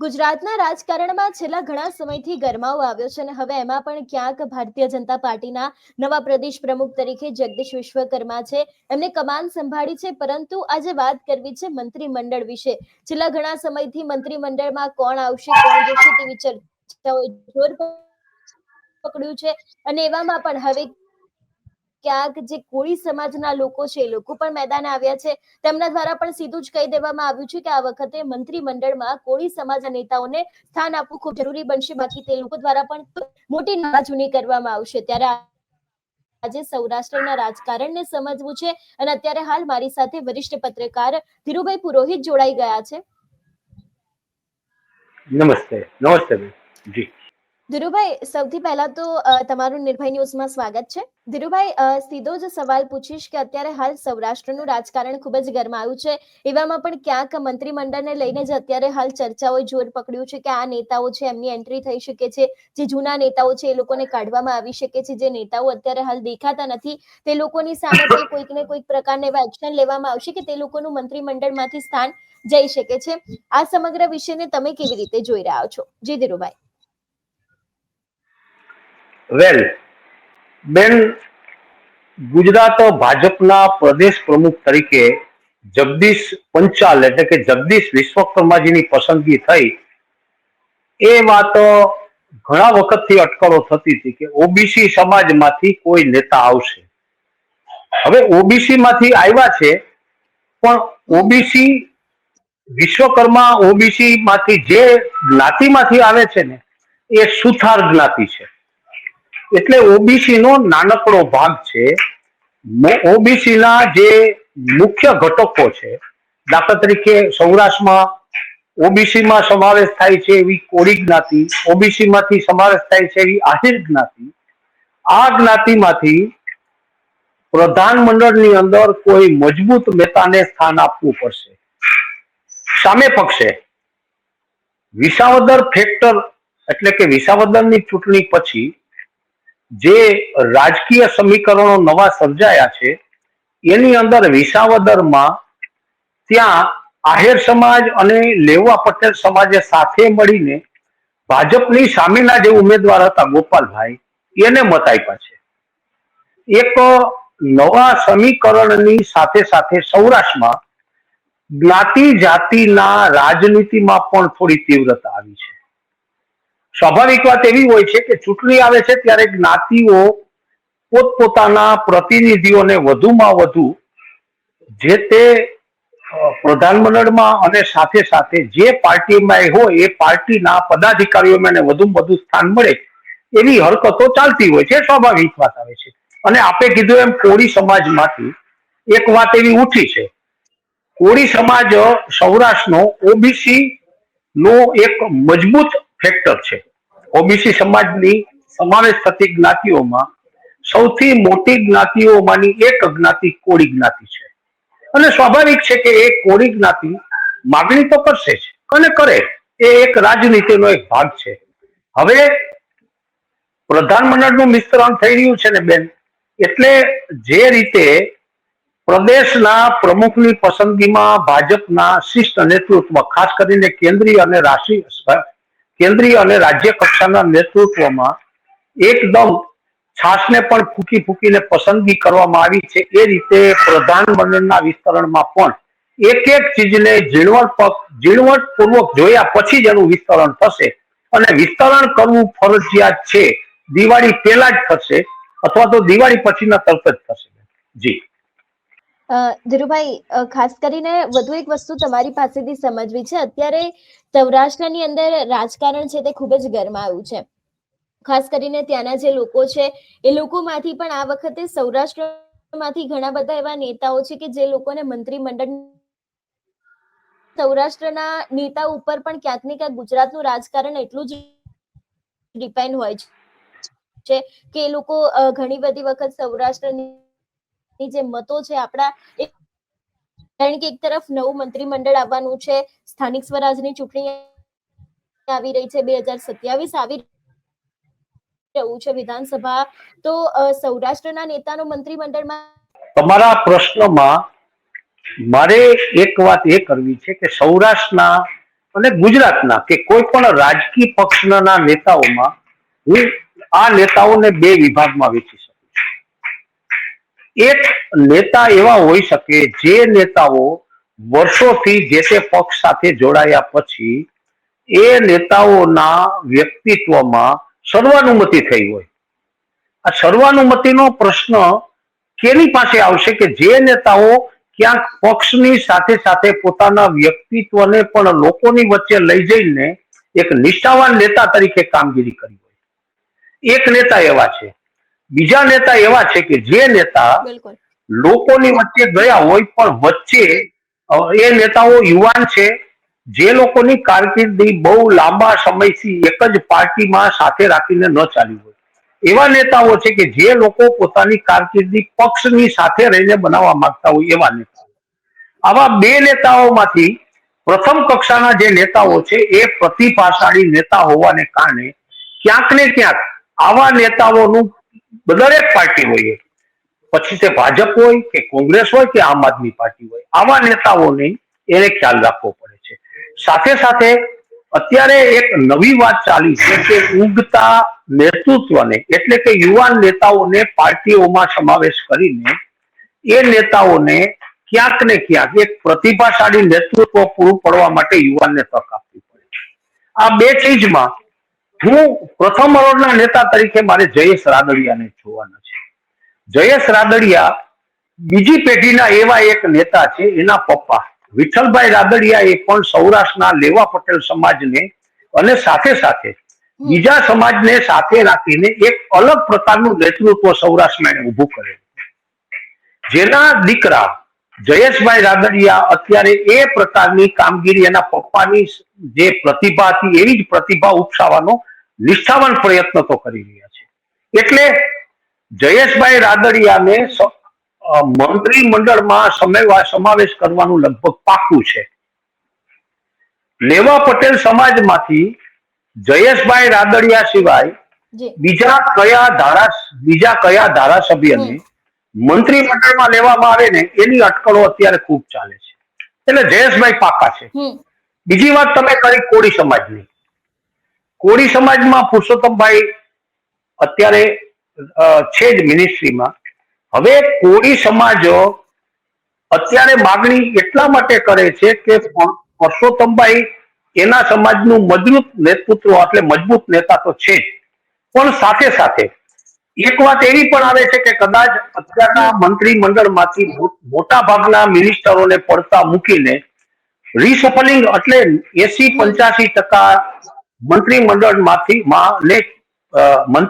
ગુજરાતના રાજકારણમાં છેલ્લા ઘણા સમયથી ગરમાવો આવ્યો છે અને હવે એમાં પણ ક્યાંક ભારતીય જનતા પાર્ટીના નવા પ્રદેશ પ્રમુખ તરીકે જગદીશ વિશ્વકર્મા છે. એમને કમાન સંભાળી છે, પરંતુ આજે વાત કરવી છે મંત્રીમંડળ વિશે. છેલ્લા ઘણા સમયથી મંત્રીમંડળમાં કોણ આવશે, કોણ જશે તેવી ચર્ચાઓ જોર પકડ્યું છે અને એવામાં પણ હવે ક્યાંક જે કોળી સમાજના લોકો છે, એ લોકો પણ મેદાને આવ્યા છે. તેમના દ્વારા પણ સીધું જ કહી દેવામાં આવ્યું છે કે આ વખતે મંત્રીમંડળમાં કોળી સમાજના નેતાઓને સ્થાન આપવું ખૂબ જરૂરી બનશે. બાકી તે લોકો દ્વારા પણ મોટી નારાજગી કરવામાં આવશે. ત્યારે આજે સૌરાષ્ટ્રના રાજકારણને સમજવું છે અને અત્યારે હાલ મારી સાથે વરિષ્ઠ પત્રકાર ધીરુભાઈ પુરોહિત જોડાઈ ગયા છે. નમસ્તે. નમસ્તે જી. ધીરુભાઈ, સૌથી પહેલા તો તમારું નિર્ભય ન્યૂઝમાં સ્વાગત છે. ધીરુભાઈ સીધો જ સવાલ પૂછીશ કે અત્યારે હાલ સૌરાષ્ટ્રનું રાજકારણ ખૂબ જ ગરમાયું છે. એવામાં પણ ક્યાંક મંત્રીમંડળને લઈને જ અત્યારે હાલ ચર્ચાઓએ જોર પકડ્યું છે કે આ નેતાઓ છે, એમની એન્ટ્રી થઈ શકે છે. જે જૂના નેતાઓ છે, એ લોકોને કાઢવામાં આવી શકે છે. જે નેતાઓ અત્યારે હાલ દેખાતા નથી, તે લોકોની સામે કોઈક ને કોઈક પ્રકારના એવા એક્શન લેવામાં આવશે કે તે લોકોનું મંત્રીમંડળમાંથી સ્થાન જઈ શકે છે. આ સમગ્ર વિષયને તમે કેવી રીતે જોઈ રહ્યા છો? જી ધીરુભાઈ. વેલ બેન, ગુજરાત ભાજપના પ્રદેશ પ્રમુખ તરીકે જગદીશ પંચાલ એટલે કે જગદીશ વિશ્વકર્માજીની પસંદગી થઈ. એ વાત ઘણા વખતથી અટકળો થતી હતી કે ઓબીસી સમાજમાંથી કોઈ નેતા આવશે. હવે ઓબીસી માંથી આવ્યા છે, પણ ઓબીસી વિશ્વકર્મા ઓબીસી માંથી જે જ્ઞાતિમાંથી આવે છે ને, એ સુથાર જ્ઞાતિ છે. એટલે ઓબીસી નો નાનકડો ભાગ છે. ઓબીસી ના જે મુખ્ય ઘટકો છે, દાખલા તરીકે સૌરાષ્ટ્રમાં ઓબીસી માં સમાવેશ થાય છે એવી કોળી જ્ઞાતિ ઓબીસી માંથી સમાવેશ થાય છે એવી આહિર જ્ઞાતિ. આ જ્ઞાતિમાંથી પ્રધાનમંડળની અંદર કોઈ મજબૂત નેતાને સ્થાન આપવું પડશે. સામે પક્ષે વિસાવદર ફેક્ટર એટલે કે વિસાવદરની ચૂંટણી પછી જે રાજકીય સમીકરણો નવા સર્જાયા છે, એની અંદર વિસાવદરમાં ત્યાં આહિર સમાજ અને લેવા પટેલ સમાજે સાથે મળીને ભાજપની સામેના જે ઉમેદવાર હતા ગોપાલભાઈ, એને મત આપ્યા છે. એક નવા સમીકરણની સાથે સાથે સૌરાષ્ટ્રમાં જ્ઞાતિ જાતિના રાજનીતિમાં પણ થોડી તીવ્રતા આવી છે. સ્વાભાવિક વાત એવી હોય છે કે ચૂંટણી આવે છે ત્યારે જ્ઞાતિઓ પોતપોતાના પ્રતિનિધિઓને વધુમાં વધુ જે તે પ્રધાનમંડળમાં અને સાથે સાથે જે પાર્ટીમાં હોય, એ પાર્ટીના પદાધિકારીઓમાં એને વધુમાં વધુ સ્થાન મળે એવી હરકતો ચાલતી હોય છે. સ્વાભાવિક વાત આવે છે. અને આપે કીધું એમ કોળી સમાજમાંથી એક વાત એવી ઉઠી છે. કોળી સમાજ સૌરાષ્ટ્રનો ઓબીસી નો એક મજબૂત ફેક્ટર છે. ઓબીસી સમાજની સમાવેશ થતી જ્ઞાતિઓમાં સૌથી મોટી જ્ઞાતિઓમાંની એક જ્ઞાતિ કોળી જ્ઞાતિ છે. અને સ્વાભાવિક છે કે એ કોળી જ્ઞાતિ માગણી તો કરશે જ અને કરે. એ એક રાજનીતિનો એક ભાગ છે. હવે પ્રધાનમંડળનું વિસ્તરણ થઈ રહ્યું છે ને બેન, એટલે જે રીતે પ્રદેશના પ્રમુખની પસંદગીમાં ભાજપના શિષ્ટ નેતૃત્વ ખાસ કરીને કેન્દ્રીય અને રાષ્ટ્રીય કેન્દ્રીય અને રાજ્ય કક્ષાના નેતૃત્વમાં એકદમ છાસને પણ ફૂકી ફૂકીને પસંદગી કરવામાં આવી છે. એ રીતે પ્રધાનમંડળના વિસ્તરણમાં પણ એક એક ચીજને ઝીણવટ ઝીણવટ પૂર્વક જોયા પછી જ એનું વિસ્તરણ થશે. અને વિસ્તરણ કરવું ફરજિયાત છે. દિવાળી પહેલા જ થશે અથવા તો દિવાળી પછીના તરત જ થશે. જી. ધીરુભાઈ ખાસ કરીને વધુ એક વસ્તુ તમારી પાસેથી સમજવી છે. અત્યારે સૌરાષ્ટ્રની અંદર રાજકારણ છે તે ખૂબ જ ગરમાયું છે. ખાસ કરીને ત્યાંના જે લોકો છે, એ લોકોમાંથી પણ આ વખતે સૌરાષ્ટ્રમાંથી ઘણા બધા એવા નેતાઓ છે કે જે લોકોને મંત્રીમંડળ સૌરાષ્ટ્રના નેતા ઉપર પણ ક્યાંક ને ક્યાંક ગુજરાતનું રાજકારણ એટલું જ ડિપેન્ડ હોય છે કે એ લોકો ઘણી બધી વખત સૌરાષ્ટ્રની જે મતો છે, આપણા કારણ કે એક તરફ નવું મંત્રીમંડળ આવવાનું છે, સ્થાનિક સ્વરાજની ચૂંટણી આવી રહી છે, બે હજાર સત્યાવીસ આવી રહ્યું છે વિધાનસભા. તો સૌરાષ્ટ્રના નેતાનો મંત્રીમંડળમાં તમારા પ્રશ્નમાં મારે એક વાત એ કરવી છે કે સૌરાષ્ટ્રના અને ગુજરાતના કે કોઈ પણ રાજકીય પક્ષના નેતાઓમાં હું આ નેતાઓને બે વિભાગમાં વેચી શકું એક નેતા એવા હોઈ શકે જે નેતાઓ વર્ષોથી જે તે પક્ષ સાથે જોડાયા પછી એ નેતાઓના વ્યક્તિત્વમાં સર્વાનુમતિ થઈ હોય. આ સર્વાનુમતિનો પ્રશ્ન કેની પાસે આવશે કે જે નેતાઓ ક્યાંક પક્ષની સાથે સાથે પોતાના વ્યક્તિત્વને પણ લોકોની વચ્ચે લઈ જઈને એક નિષ્ઠાવાન નેતા તરીકે કામગીરી કરી હોય. એક નેતા એવા છે બીજા નેતા એવા છે કે જે નેતા લોકોની વચ્ચે ગયા હોય પણ વચ્ચે એ નેતાઓ યુવાન છે. જે લોકોની કારકિર્દી બહુ લાંબા સમયથી એક જ પાર્ટીમાં સાથે રાખીને ન ચાલી હોય. એવા નેતાઓ છે કે જે લોકો પોતાની કારકિર્દી પક્ષની સાથે રહીને બનાવવા માંગતા હોય એવા નેતાઓ. આવા બે નેતાઓમાંથી પ્રથમ કક્ષાના જે નેતાઓ છે એ પ્રતિભાશાળી નેતા હોવાને કારણે ક્યાંક ને ક્યાંક આવા નેતાઓનું દરેક પાર્ટી હોય પછી તે ભાજપ હોય કે કોંગ્રેસ હોય કે આમ આદમી પાર્ટી હોય. આવા નેતાઓને એને ખ્યાલ રાખવો પડે છે. સાથે સાથે અત્યારે એક નવી વાત ચાલી છે કે ઉગતા નેતૃત્વને, એટલે કે યુવાન નેતાઓને પાર્ટીઓમાં સમાવેશ કરીને એ નેતાઓને ક્યાંક ને ક્યાંક એક પ્રતિભાશાળી નેતૃત્વ પૂરું પડવા માટે યુવાનને તક આપવી પડે આ બે ચીજમાં હું પ્રથમ હરોળના નેતા તરીકે મારે જયેશ રાદડિયાને જોવાના છે. જયેશ રાદડિયા બીજી પેઢીના એવા એક નેતા છે, એના પપ્પા. વિઠ્ઠલભાઈ રાદડિયા એ પણ સૌરાષ્ટ્રના લેવા પટેલ સમાજને અને સાથે સાથે બીજા સમાજને સાથે રાખીને એક અલગ પ્રકારનું નેતૃત્વ સૌરાષ્ટ્રમાં એને ઊભું કરેલું. જેના દીકરા જયેશભાઈ રાદડિયા અત્યારે એ પ્રકારની કામગીરી એના પપ્પાની જે પ્રતિભા હતી, એવી જ પ્રતિભા ઉપસાવવાનો નિષ્ઠાવાન પ્રયત્ન તો કરી રહ્યા છે. એટલે જયેશભાઈ રાદડિયાને મંત્રી મંત્રીમંડળમાં સમેવા- સમાવેશ કરવાનું લગભગ પાકું છે. લેવા પટેલ સમાજમાંથી જયેશભાઈ રાદડિયા સિવાય બીજા કયા ધારા બીજા કયા ધારાસભ્યને. મંત્રીમંડળમાં લેવામાં આવે ને એની અટકળો અત્યારે ખૂબ ચાલે છે. એટલે જયેશભાઈ પાકા છે. બીજી વાત તમે કરી કોળી સમાજની. કોળી સમાજમાં પુરુષોત્તમભાઈ અત્યારે છે જ મિનિસ્ટ્રીમાં હવે કોળી સમાજ અત્યારે માગણી એટલા માટે કરે છે કે પ- પુરુષોત્તમભાઈ એના સમાજનું મજબૂત નેતૃત્વ, એટલે મજબૂત નેતા તો છે જ. પણ સાથે સાથે એક વાત એવી પણ આવે છે કે કદાચ અત્યારના મંત્રીમંડળમાંથી મોટા ભાગના મિનિસ્ટરોને પડતા મૂકીને રિસફલિંગ એટલે એસી પંચ્યાસી ટકા મંત્રીમંડળમાંથી ને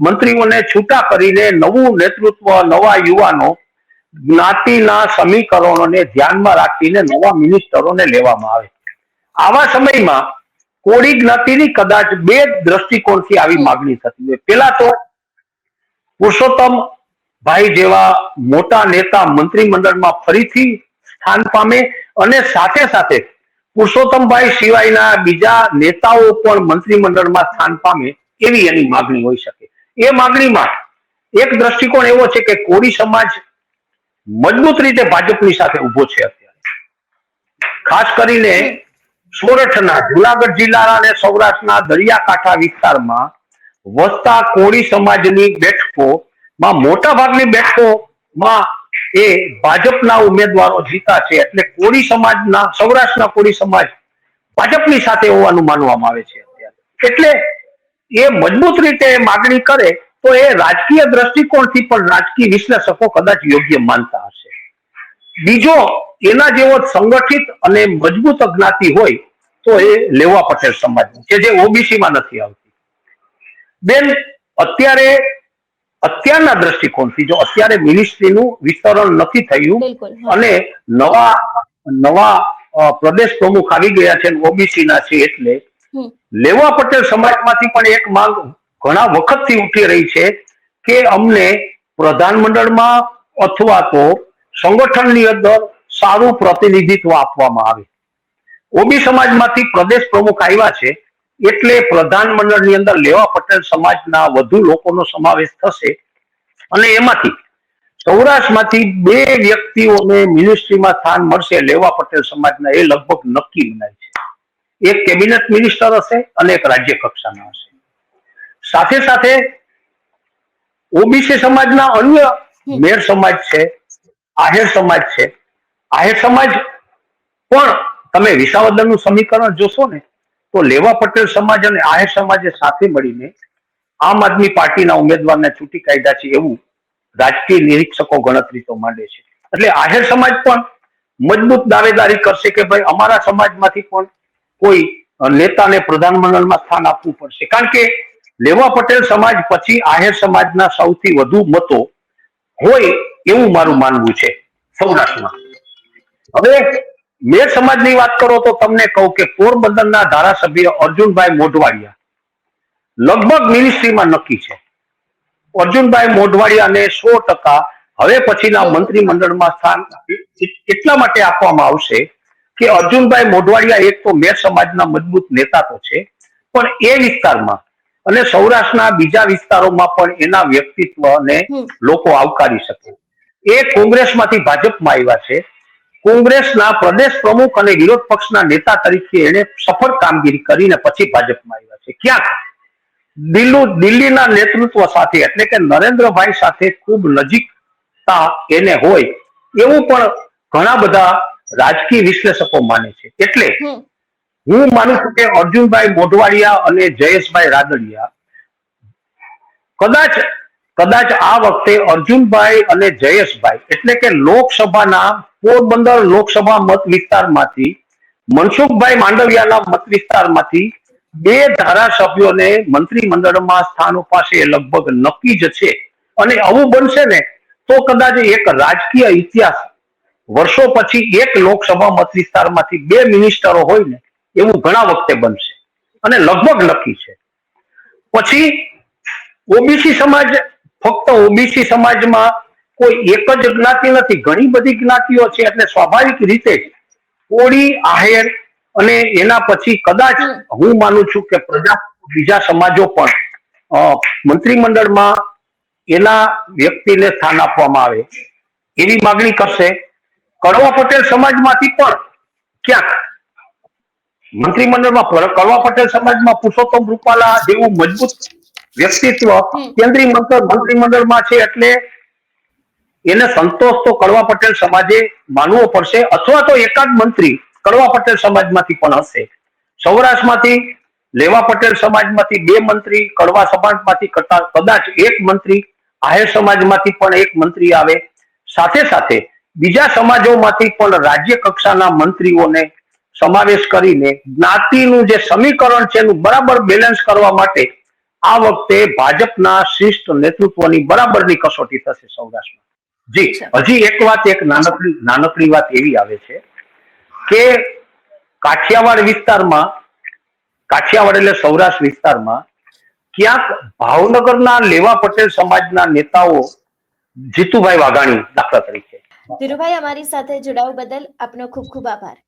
મંત્રીઓને છૂટા કરીને નવું નેતૃત્વ, નવા યુવાનો, જ્ઞાતિના સમીકરણોને ધ્યાનમાં રાખીને નવા મિનિસ્ટરોને લેવામાં આવે આવા સમયમાં કોળી જ્ઞાતિની કદાચ બે દ્રષ્ટિકોણથી આવી માગણી થતી હોય. પેલા તો પુરુષોત્તમ ભાઈ જેવા મોટા નેતા મંત્રીમંડળમાં ફરીથી સ્થાન પામે અને સાથે સાથે પુરુષોત્તમભાઈ સિવાયના બીજા નેતાઓ પણ મંત્રીમંડળમાં સ્થાન પામે એવી એની માગણી હોઈ શકે. એ માગણીમાં એક દ્રષ્ટિકોણ એવો છે કે કોળી સમાજ મજબૂત રીતે ભાજપની સાથે ઊભો છે અત્યારે. ખાસ કરીને સોરઠના જુનાગઢ જિલ્લાના અને સૌરાષ્ટ્રના દરિયાકાંઠા વિસ્તારમાં વસતા કોળી સમાજની બેઠકોમાં મોટા ભાગની બેઠકોમાં એ ભાજપના ઉમેદવારો જીતા છે એટલે કોળી સમાજના, સૌરાષ્ટ્રના કોળી સમાજ ભાજપની સાથે હોવાનું માનવામાં આવે છે એટલે એ મજબૂત રીતે માગણી કરે તો એ રાજકીય દ્રષ્ટિકોણથી પણ રાજકીય વિશ્લેષકો કદાચ યોગ્ય માનતા હશે. બીજો, એના જેવો સંગઠિત અને મજબૂત જ્ઞાતિ હોય તો એ લેવા પટેલ સમાજ કે જે ઓબીસીમાં નથી આવતી. બેન, અત્યારે અત્યારના દ્રષ્ટિકોણથી જો અત્યારે મિનિસ્ટ્રીનું વિસ્તરણ નથી થયું અને નવા નવા પ્રદેશ પ્રમુખ આવી ગયા છે ઓબીસી ના છે એટલે લેવા પટેલ સમાજમાંથી પણ એક માંગ ઘણા વખતથી ઉઠી રહી છે કે અમને પ્રધાનમંડળમાં અથવા તો સંગઠનની અંદર સારું પ્રતિનિધિત્વ આપવામાં આવે. ઓબી સમાજમાંથી પ્રદેશ પ્રમુખ આવ્યા છે એટલે પ્રધાનમંડળની અંદર લેવા પટેલ સમાજના વધુ લોકોનો સમાવેશ થશે. અને એમાંથી સૌરાષ્ટ્રમાંથી બે વ્યક્તિઓને મિનિસ્ટ્રીમાં સ્થાન મળશે, લેવા પટેલ સમાજના, એ લગભગ નક્કી મનાય છે. એક કેબિનેટ મિનિસ્ટર હશે અને એક રાજ્ય કક્ષાના હશે. સાથે સાથે ઓબીસી સમાજના અન્ય મેર સમાજ છે, આહિર સમાજ છે. આહિર સમાજ પણ તમે વિસાવદરનું સમીકરણ જોશો ને તો લેવા પટેલ સમાજ અને આહેર સમાજે સાથે મળીને આમ આદમી પાર્ટીના ઉમેદવારને ચૂંટી કાઢ્યા છે એવું રાજકીય નિરીક્ષકો ગણતરી તો માંડે છે. એટલે આહેર સમાજ પણ મજબૂત દાવેદારી કરશે કે ભાઈ અમારા સમાજમાંથી પણ કોઈ નેતાને પ્રધાનમંડળમાં સ્થાન આપવું પડશે. કારણ કે લેવા પટેલ સમાજ પછી આહિર સમાજના સૌથી વધુ મતો હોય એવું મારું માનવું છે. સૌરાષ્ટ્રમાં. હવે મેર સમાજની વાત કરો તો તમને કહું કે પોરબંદરના ધારાસભ્ય અર્જુનભાઈ મોઢવાડિયા લગભગ મિનિસ્ટ્રીમાં નક્કી છે અર્જુનભાઈ મોઢવાડિયાને સો ટકા હવે પછીના મંત્રીમંડળમાં સ્થાન એટલા માટે આપવામાં આવશે કે અર્જુનભાઈ મોઢવાડિયા એક તો મેર સમાજના મજબૂત નેતા તો છે પણ એ વિસ્તારમાં અને સૌરાષ્ટ્રના બીજા વિસ્તારોમાં પણ એના વ્યક્તિત્વને. લોકો આવકારી શકે એ કોંગ્રેસમાંથી ભાજપમાં આવ્યા છે કોંગ્રેસના પ્રદેશ પ્રમુખ અને વિરોધ પક્ષના નેતા તરીકે એને સફળ કામગીરી કરીને પછી ભાજપમાં આવ્યા છે. ક્યાંક? દિલ્હી દિલ્હીના નેતૃત્વ સાથે એટલે કે નરેન્દ્રભાઈ સાથે ખૂબ નજીકતા એને હોય એવું પણ ઘણા બધા રાજકીય વિશ્લેષકો માને છે. એટલે હું માનું છું કે અર્જુનભાઈ મોઢવાડિયા અને જયેશભાઈ રાદડિયા કદાચ કદાચ આ વખતે અર્જુનભાઈ અને જયેશભાઈ, એટલે કે લોકસભાના પોરબંદર લોકસભા મત વિસ્તારમાંથી, મનસુખભાઈ માંડવિયાના મત વિસ્તારમાંથી બે ધારાસભ્યોને મંત્રીમંડળમાં સ્થાન પાસે લગભગ નક્કી જ છે. અને આવું બનશે ને, તો કદાચ એક રાજકીય ઇતિહાસ વર્ષો પછી એક લોકસભા મત વિસ્તારમાંથી બે મિનિસ્ટરો હોય ને, એવું ઘણા વખતે બનશે. અને લગભગ નક્કી છે. પછી ઓબીસી સમાજ ફક્ત ઓબીસી સમાજમાં કોઈ એક જ જ્ઞાતિ નથી, ઘણી બધી જ્ઞાતિઓ છે, એટલે સ્વાભાવિક રીતે કોળી, આહેર અને એના પછી કદાચ હું માનું છું કે પ્રજા બીજા સમાજો પણ મંત્રીમંડળમાં એના વ્યક્તિને સ્થાન આપવામાં આવે. એવી માગણી કરશે. કડવા પટેલ સમાજમાંથી પણ ક્યાંક મંત્રીમંડળમાં, કડવા પટેલ સમાજમાં પુરુષોત્તમ રૂપાલા જેવું મજબૂત વ્યક્તિત્વ કેન્દ્રીય મંત્ર- મંત્રીમંડળમાં છે એટલે એને સંતોષ તો કડવા પટેલ સમાજે માનવો પડશે અથવા તો એકાદ મંત્રી કડવા પટેલ સમાજમાંથી પણ હશે. સૌરાષ્ટ્રમાંથી લેવા પટેલ સમાજમાંથી બે મંત્રી કડવા સમાજમાંથી કદાચ એક મંત્રી આહેર સમાજમાંથી પણ એક મંત્રી આવે. સાથે સાથે બીજા સમાજોમાંથી પણ રાજ્ય કક્ષાના મંત્રીઓને સમાવેશ કરીને જ્ઞાતિનું જે સમીકરણ છે એનું બરાબર બેલેન્સ કરવા માટે આ વખતે ભાજપના શિષ્ટ નેતૃત્વની બરાબરની કસોટી થશે સૌરાષ્ટ્રમાં. જી હજી એક વાત એક નાનકડી નાનકડી વાત એવી આવે છે કે કાઠિયાવાડ વિસ્તારમાં કાઠિયાવાડ એટલે સૌરાષ્ટ્ર વિસ્તારમાં ક્યાંક ભાવનગરના લેવા પટેલ સમાજના નેતાઓ જીતુભાઈ વાઘાણી દાખલા તરીકે. ધીરુભાઈ અમારી સાથે જોડાવ બદલ આપનો ખૂબ ખૂબ આભાર.